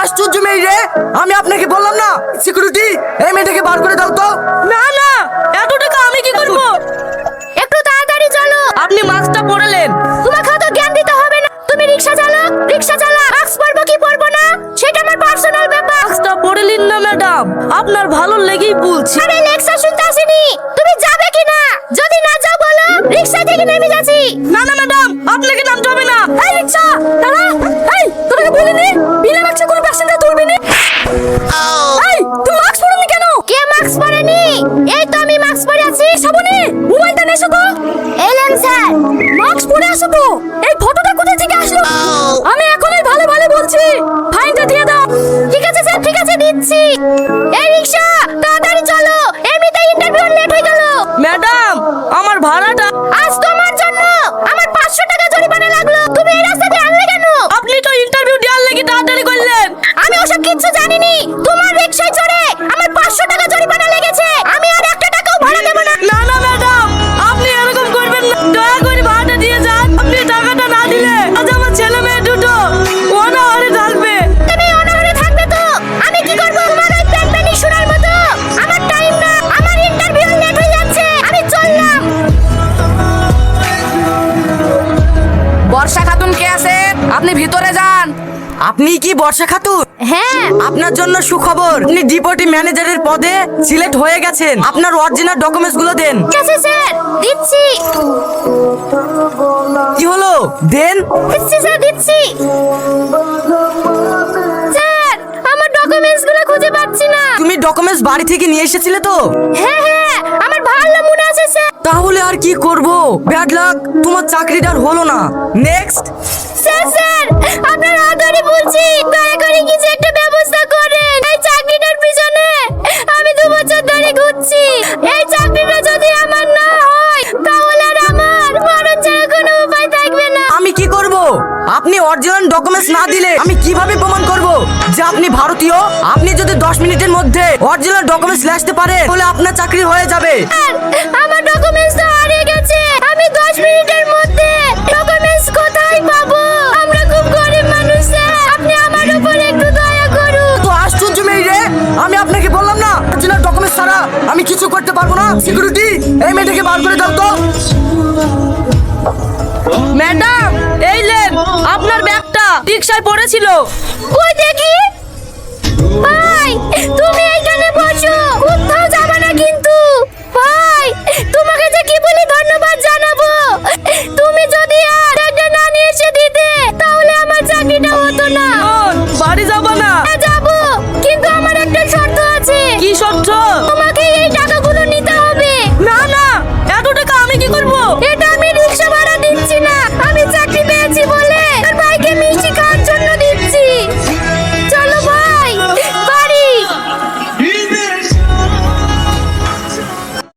আশ্চর্য মেয়ে রে আমি আপনাকে বললাম না সিকিউরিটি এই মেয়েটাকে বার করে দাও তো। না না এত টাকা আমি কি করব? একটু তাড়াতাড়ি চলো। আপনি মাস্কটা পরালেন। তোমাকে তো জ্ঞান দিতে হবে না। তুমি রিক্সা চালক রিক্সা চালা মাস্ক পরবো কি পরবো না? সেটা আমার পার্সোনাল ব্যাপার। মাস্কটা পরলেন না ম্যাডাম আপনার ভালো লেগেই বলছি। আরে লেকচার শুনতে আসিনি। তুমি যাবে কি না? যদি না যাও বলো রিক্সা থেকে নেমে যাচ্ছি। না না ম্যাডাম আপনাকে নামতে হবে না। এই রিক্সা দাঁড়া মাস্ক পরে আছি সাবনে। মোবাইলটা নেছো গো। এলেন স্যার। মাস্ক পরে আসো তো এই ফটোটা কোথা থেকে আসলো? আমি এখনই ভালো ভালো বলছি। ফাইনটা দিয়ে দাও। ঠিক আছে স্যার ঠিক আছে দিচ্ছি। এই রিকশা তাড়াতাড়ি চলো। এমনিতে ইন্টারভিউ লেট হয়ে গেল। ম্যাডাম আমার ভাড়াটা আজ তোমার জন্য। আমার 500 টাকা জরিমানা লাগল। তুমি এই রাস্তা দিয়ে আনলে কেন? আপনি তো ইন্টারভিউ দেওয়ার লাগি তাড়াতাড়ি করলেন? আমি ওসব কিছু জানি না তোমার রিকশায় চড়ে আমার 500 কে আছে? আপনি ভিতরে যান। আপনি কি বর্ষা খাতুন? হ্যাঁ। আপনার জন্য সুখবর। আপনি ডিপোটি ম্যানেজারের পদে সিলেক্ট হয়ে গেছেন। আপনার অরিজিনাল ডকুমেন্টসগুলো দেন। ঠিক আছে স্যার। দিচ্ছি। কি হলো? দেন। দিচ্ছি স্যার দিচ্ছি। স্যার আমার ডকুমেন্টসগুলো খুঁজে পাচ্ছি না। তুমি ডকুমেন্টস বাড়ি থেকে নিয়ে এসেছিলে তো? হ্যাঁ হ্যাঁ। আমার ভালো মনে আছে স্যার। আর কি করব? ব্যাড লাক তোমার চাকরিটা হলো না। নেক্সট স্যার স্যার আপনার ধরে বলছি দয়া করে কিছু একটা ব্যবস্থা করেন। এই চাকরিটার পিছনে আমি দু বছর ধরে ঘুরছি। এই চাকরিটা যদি আমার না হয় তাহলে আর আমার মরণ ছাড়া কোনো উপায় থাকবে না। আমি কি করব? আপনি অরিজিনাল ডকুমেন্টস না দিলে আমি কীভাবে প্রমাণ করব? যে আপনি ভারতীয় আপনি যদি 10 মিনিটের মধ্যে অরিজিনাল ডকুমেন্টস নিয়ে আসতে পারেন তাহলে আপনার চাকরি হয়ে যাবে। আমার ডকুমেন্টস তো হারিয়ে গেছে। আমি দশ মিনিটের মধ্যে ডকুমেন্টস কোথায় পাবো? আমরা খুব গরিব মানুষ স্যার। আপনি আমার উপর একটু দয়া করুন। তো আশ্চর্য মেয়ে রে আমি আপনাকে বললাম না অরিজিনাল ডকুমেন্টস ছাড়া আমি কিছু করতে পারব না। সিকিউরিটি এই মেয়েটাকে বার করে দাও তো। ম্যাডাম এই লেন আপনার ব্যাগটা রিক্সায় পড়েছিল। কই দেখি? ভাই তুমি